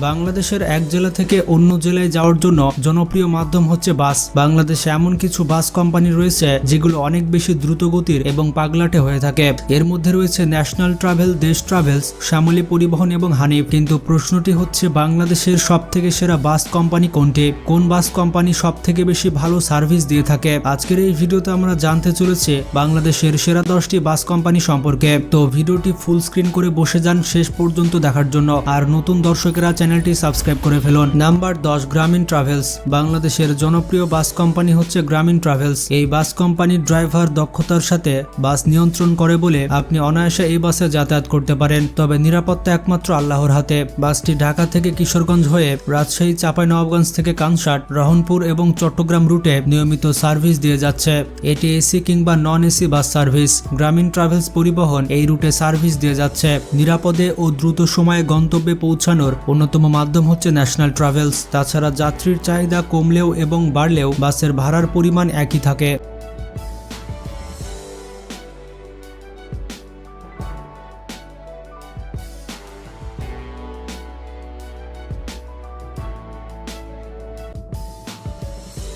বাংলাদেশের এক জেলা থেকে অন্য জেলায় যাওয়ার জন্য জনপ্রিয় মাধ্যম হচ্ছে বাস। বাংলাদেশে এমন কিছু বাস কোম্পানি রয়েছে যেগুলো অনেক বেশি দ্রুত গতির এবং পাগলাটে হয়ে থাকে। এর মধ্যে রয়েছে national travel, Desh travels, Shyamoli Paribahan এবং হানিফ কিন্তু প্রশ্নটি হচ্ছে, বাংলাদেশের সব থেকে সেরা বাস কোম্পানি কোনটি? কোন বাস কোম্পানি সব থেকে বেশি ভালো সার্ভিস দিয়ে থাকে? আজকের এই ভিডিওতে আমরা জানতে চলেছি বাংলাদেশের সেরা দশটি বাস কোম্পানি সম্পর্কে। তো ভিডিওটি ফুল স্ক্রিন করে বসে যান শেষ পর্যন্ত দেখার জন্য। আর নতুন দর্শকেরা চ্যানেলটি সাবস্ক্রাইব করে ফেলুন। নাম্বার দশ, গ্রামীণ ট্রাভেলস। বাংলাদেশের জনপ্রিয় বাস কোম্পানি হচ্ছে গ্রামীণ ট্রাভেলস। এই বাস কোম্পানির ড্রাইভার দক্ষতার সাথে বাস নিয়ন্ত্রণ করে বলে আপনি অনায়াসে এই বাসে যাতায়াত করতে পারেন। তবে নিরাপত্তা একমাত্র আল্লাহর হাতে। বাসটি ঢাকা থেকে কিশোরগঞ্জ হয়ে রাজশাহী, চাঁপাইনবাবগঞ্জ থেকে কানসাট রহনপুর এবং চট্টগ্রাম রুটে নিয়মিত সার্ভিস দিয়ে যাচ্ছে। এটি এসি কিংবা non AC bus service. Grameen travels Paribahan এই রুটে সার্ভিস দিয়ে যাচ্ছে। নিরাপদে ও দ্রুত সময়ে গন্তব্যে পৌঁছানোর অন্যতম মাধ্যম হচ্ছে ন্যাশনাল ট্রাভেলস। তাছাড়া যাত্রীর চাহিদা কমলেও এবং বাড়লেও বাসের ভাড়ার পরিমাণ একই থাকে।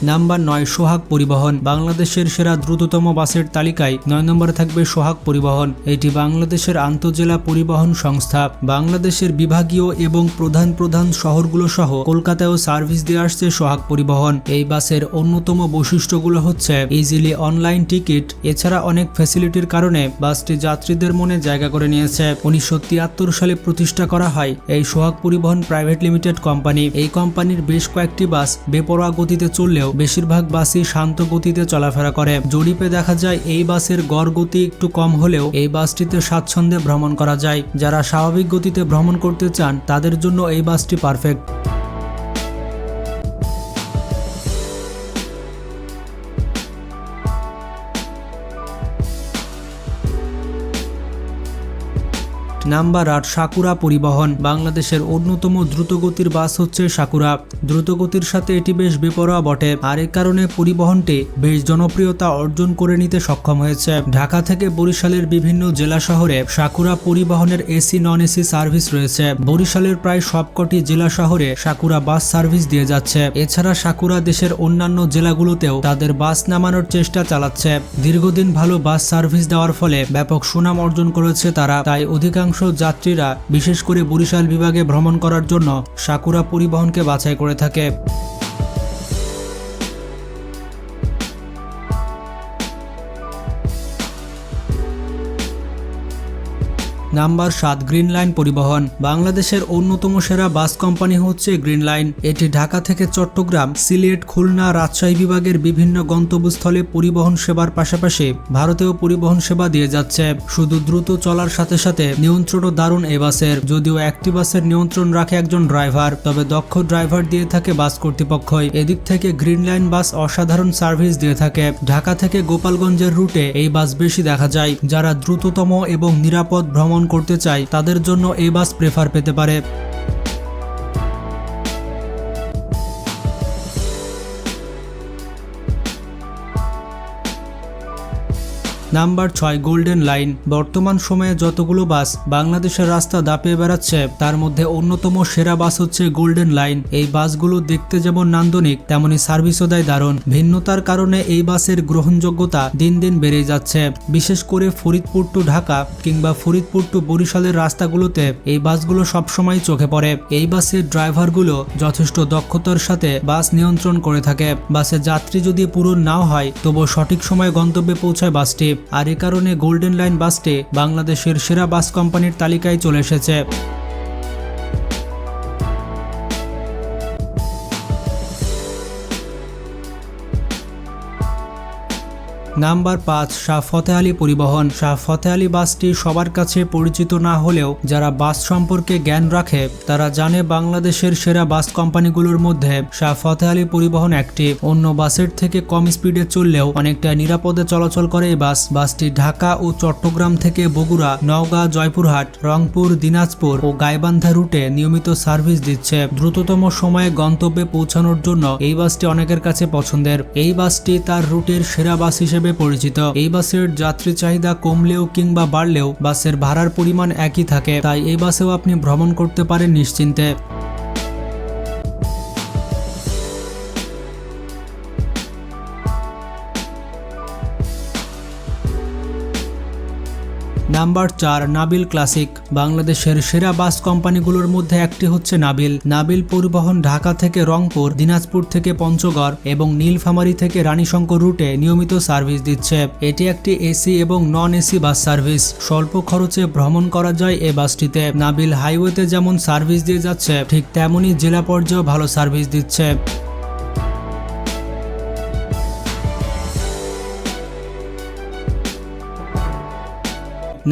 নাম্বার নয়, সোহাগ পরিবহন। বাংলাদেশের সেরা দ্রুততম বাসের তালিকায় নয় নম্বরে থাকবে সোহাগ পরিবহন। এটি বাংলাদেশের আন্তজেলা পরিবহন সংস্থা। বাংলাদেশের বিভাগীয় এবং প্রধান প্রধান শহরগুলো সহ কলকাতায়ও সার্ভিস দিয়ে আসছে সোহাগ পরিবহন। এই বাসের অন্যতম বৈশিষ্ট্যগুলো হচ্ছে ইজিলি অনলাইন টিকিট এছাড়া অনেক ফ্যাসিলিটির কারণে বাসটি যাত্রীদের মনে জায়গা করে নিয়েছে। উনিশশো তিয়াত্তর সালে প্রতিষ্ঠা করা হয় এই সোহাগ পরিবহন প্রাইভেট লিমিটেড কোম্পানি। এই কোম্পানির বেশ কয়েকটি বাস বেপরোয়া গতিতে চললেও বেশিরভাগ বাসই শান্ত গতিতে চলাফেরা করে। জরিপে দেখা যায়, এই বাসের গড় গতি একটু কম হলেও এই বাসটিতে স্বাচ্ছন্দ্যে ভ্রমণ করা যায়। যারা স্বাভাবিক গতিতে ভ্রমণ করতে চান, তাদের জন্য এই বাসটি পারফেক্ট নাম্বার আট, সাকুরা পরিবহন। বাংলাদেশের অন্যতম দ্রুতগতির বাস হচ্ছে সাকুরা। দ্রুতগতির সাথে এটি বেশ বেপরোয়া বটে। আর এ কারণে পরিবহনটি বেশ জনপ্রিয়তা অর্জন করে নিতে সক্ষম হয়েছে। ঢাকা থেকে বরিশালের বিভিন্ন জেলা শহরে সাকুরা পরিবহনের এসি, নন এসি সার্ভিস রয়েছে। বরিশালের প্রায় সবকটি জেলা শহরে সাকুরা বাস সার্ভিস দিয়ে যাচ্ছে। এছাড়া সাকুরা দেশের অন্যান্য জেলাগুলোতেও তাদের বাস নামানোর চেষ্টা চালাচ্ছে। দীর্ঘদিন ভালো বাস সার্ভিস দেওয়ার ফলে ব্যাপক সুনাম অর্জন করেছে তারা। তাই অধিকাংশ যাত্রীরা বিশেষ করে বরিশাল বিভাগে ভ্রমণ করার জন্য সাকুরা পরিবহনকে বাছাই করে থাকে। নাম্বার সাত গ্রিন লাইন পরিবহন। বাংলাদেশের অন্যতম সেরা বাস কোম্পানি হচ্ছে গ্রিন লাইন। এটি ঢাকা থেকে চট্টগ্রাম, সিলেট, খুলনা, রাজশাহী বিভাগের বিভিন্ন গন্তব্যস্থলে পরিবহন সেবার পাশাপাশি ভারতেও পরিবহন সেবা দিয়ে যাচ্ছে। শুধু দ্রুত চলার সাথে সাথে নিয়ন্ত্রণও দারুণ এ বাসের। যদিও একটি বাসের নিয়ন্ত্রণ রাখে একজন ড্রাইভার, তবে দক্ষ ড্রাইভার দিয়ে থাকে বাস কর্তৃপক্ষই। এদিক থেকে গ্রিন লাইন বাস অসাধারণ সার্ভিস দিয়ে থাকে। ঢাকা থেকে গোপালগঞ্জের রুটে এই বাস বেশি দেখা যায়। যারা দ্রুততম এবং নিরাপদ ভ্রমণ করতে চায় তাদের জন্য এই বাস প্রেফার পেতে পারে। নাম্বার ছয় গোল্ডেন লাইন। বর্তমান সময়ে যতগুলো বাস বাংলাদেশের রাস্তা দাপিয়ে বেড়াচ্ছে, তার মধ্যে অন্যতম সেরা বাস হচ্ছে গোল্ডেন লাইন। এই বাসগুলো দেখতে যেমন নান্দনিক, তেমনি সার্ভিসও দেয় দারুণ। ভিন্নতার কারণে এই বাসের গ্রহণযোগ্যতা দিন দিন বেড়ে যাচ্ছে। বিশেষ করে ফরিদপুর টু ঢাকা কিংবা ফরিদপুর টু বরিশালের রাস্তাগুলোতে এই বাসগুলো সবসময় চোখে পড়ে। এই বাসের ড্রাইভারগুলো যথেষ্ট দক্ষতার সাথে বাস নিয়ন্ত্রণ করে থাকে। বাসে যাত্রী যদি পূরণ নাও হয়, তবুও সঠিক সময়ে গন্তব্যে পৌঁছায় বাসটি। আর এ কারণে গোল্ডেন লাইন বাসটি বাংলাদেশের সেরা বাস কোম্পানির তালিকায় চলে এসেছে। নাম্বার পাঁচ, শাহ ফতে আলী পরিবহন। শাহ ফতে আলী বাসটি সবার কাছে পরিচিত না হলেও যারা বাস সম্পর্কে জ্ঞান রাখে, তারা জানে বাংলাদেশের সেরা বাস কোম্পানিগুলোর মধ্যে শাহ ফতে আলী পরিবহন একটি। অন্য বাসের থেকে কম স্পিডে চললেও অনেকটা নিরাপদে চলাচল করে এই বাস। বাসটি ঢাকা ও চট্টগ্রাম থেকে বগুড়া, নওগাঁ, জয়পুরহাট, রংপুর, দিনাজপুর ও গাইবান্ধা রুটে নিয়মিত সার্ভিস দিচ্ছে। দ্রুততম সময়ে গন্তব্যে পৌঁছানোর জন্য এই বাসটি অনেকের কাছে পছন্দের। এই বাসটি তার রুটের সেরা বাস হিসেবে পরিচিত। এই বাসের যাত্রী চাহিদা কমলেও কিংবা বাড়লেও বাসের ভাড়ার পরিমাণ একই থাকে, তাই এই বাসেও আপনি ভ্রমণ করতে পারেন নিশ্চিন্তে। নাম্বার চার, নাবিল ক্লাসিক। বাংলাদেশের সেরা বাস কোম্পানিগুলোর মধ্যে একটি হচ্ছে নাবিল। নাবিল পরিবহন ঢাকা থেকে রংপুর, দিনাজপুর থেকে পঞ্চগড় এবং নীলফামারী থেকে রানীশঙ্কর রুটে নিয়মিত সার্ভিস দিচ্ছে। এটি একটি এসি এবং নন এসি বাস সার্ভিস। স্বল্প খরচে ভ্রমণ করা যায় এ বাসটিতে। নাবিল হাইওয়েতে যেমন সার্ভিস দিয়ে যাচ্ছে, ঠিক তেমনই জেলা পর্যায়েও ভালো সার্ভিস দিচ্ছে।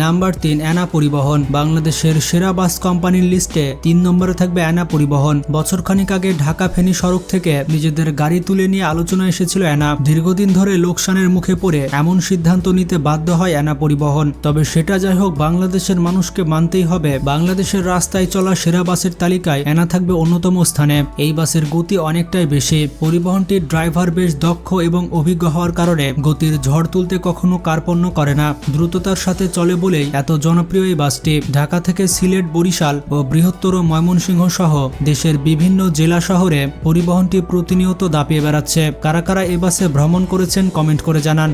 নাম্বার তিন, অ্যানা পরিবহন। বাংলাদেশের সেরা বাস কোম্পানির লিস্টে তিন নম্বরে থাকবে অ্যানা পরিবহন। বছরখানিক আগে ঢাকা ফেনী সড়ক থেকে নিজেদের গাড়ি তুলে নিয়ে আলোচনা এসেছিল অ্যানা। দীর্ঘদিন ধরে লোকসানের মুখে পড়ে এমন সিদ্ধান্ত নিতে বাধ্য হয় অ্যানা পরিবহন। তবে সেটা যাই হোক, বাংলাদেশের মানুষকে মানতেই হবে। বাংলাদেশের রাস্তায় চলা সেরা বাসের তালিকায় অ্যানা থাকবে অন্যতম স্থানে। এই বাসের গতি অনেকটাই বেশি। পরিবহনটির ড্রাইভার বেশ দক্ষ এবং অভিজ্ঞ হওয়ার কারণে গতির ঝড় তুলতে কখনো কার্পণ্য করে না। দ্রুততার সাথে চলে বলেই এত জনপ্রিয় এই বাসটি ঢাকা থেকে সিলেট, বরিশাল ও বৃহত্তর ময়মনসিংহ সহ দেশের বিভিন্ন জেলা শহরে পরিবহনটি প্রতিনিয়ত দাপিয়ে বেড়াচ্ছে। কারা কারা এ বাসে ভ্রমণ করেছেন কমেন্ট করে জানান।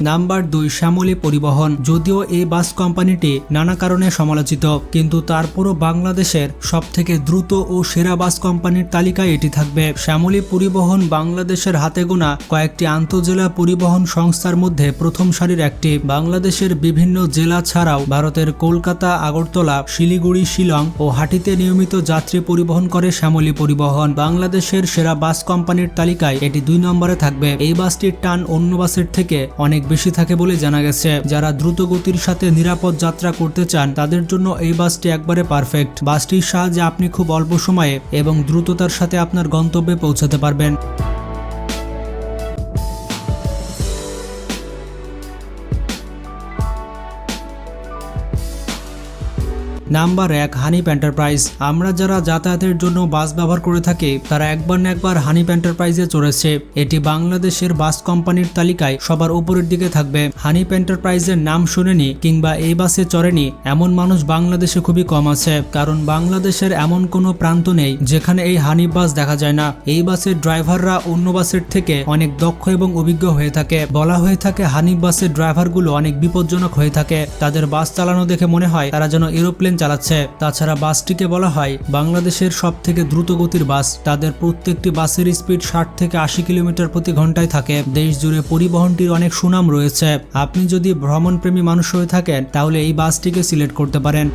নাম্বার দুই শ্যামলী পরিবহন। যদিও এই বাস কোম্পানিটি নানা কারণে সমালোচিত, কিন্তু তারপরও বাংলাদেশের সবথেকে দ্রুত ও সেরা বাস কোম্পানির তালিকায় এটি থাকবে। শ্যামলী পরিবহন বাংলাদেশের হাতে গোনা কয়েকটি আন্তজেলা পরিবহন সংস্থার মধ্যে প্রথম সারির একটি। বাংলাদেশের বিভিন্ন জেলা ছাড়াও ভারতের কলকাতা, আগরতলা, শিলিগুড়ি, শিলং ও হাটিতে নিয়মিত যাত্রী পরিবহন করে শ্যামলী পরিবহন। বাংলাদেশের সেরা বাস কোম্পানির তালিকায় এটি দুই নম্বরে থাকবে। এই বাসটির টান অন্য বাসের থেকে অনেক বেশি থাকে বলে জানা গেছে। যারা দ্রুত গতির সাথে নিরাপদ যাত্রা করতে চান, তাদের জন্য এই বাসটি একবারে পারফেক্ট। বাসটির সাহায্যে আপনি খুব অল্প সময়ে এবং দ্রুততার সাথে আপনার গন্তব্যে পৌঁছাতে পারবেন। নাম্বার এক হানিপ এন্টারপ্রাইজ। আমরা যারা যাতায়াতের জন্য বাস ব্যবহার করে থাকি, তারা একবার না একবার হানিপ এন্টারপ্রাইজে চড়েছে। এটি বাংলাদেশের বাস কোম্পানির তালিকায় সবার উপরের দিকে থাকবে। হানিপ এন্টারপ্রাইজের নাম শুনেনি কিংবা এই বাসে চড়েনি এমন মানুষ বাংলাদেশে খুবই কম আছে। কারণ বাংলাদেশের এমন কোনো প্রান্ত নেই যেখানে এই হানিপ বাস দেখা যায় না। এই বাসের ড্রাইভাররা অন্য বাসের থেকে অনেক দক্ষ এবং অভিজ্ঞ হয়ে থাকে। বলা হয়ে থাকে হানিপ বাসের ড্রাইভারগুলো অনেক বিপজ্জনক হয়ে থাকে। তাদের বাস চালানো দেখে মনে হয় তারা যেন এরোপ্লেন চালাচ্ছে। তাছাড়া বাসটিকে বলা হয়, বাংলাদেশের সব থেকে দ্রুত গতির বাস। তাদের প্রত্যেকটি বাসের স্পিড ষাট থেকে আশি কিলোমিটার প্রতি ঘন্টায় থাকে। দেশ জুড়ে পরিবহনটির অনেক সুনাম রয়েছে। আপনি যদি ভ্রমণপ্রেমী মানুষ হয়ে থাকেন, তাহলে এই বাসটিকে সিলেক্ট করতে পারেন।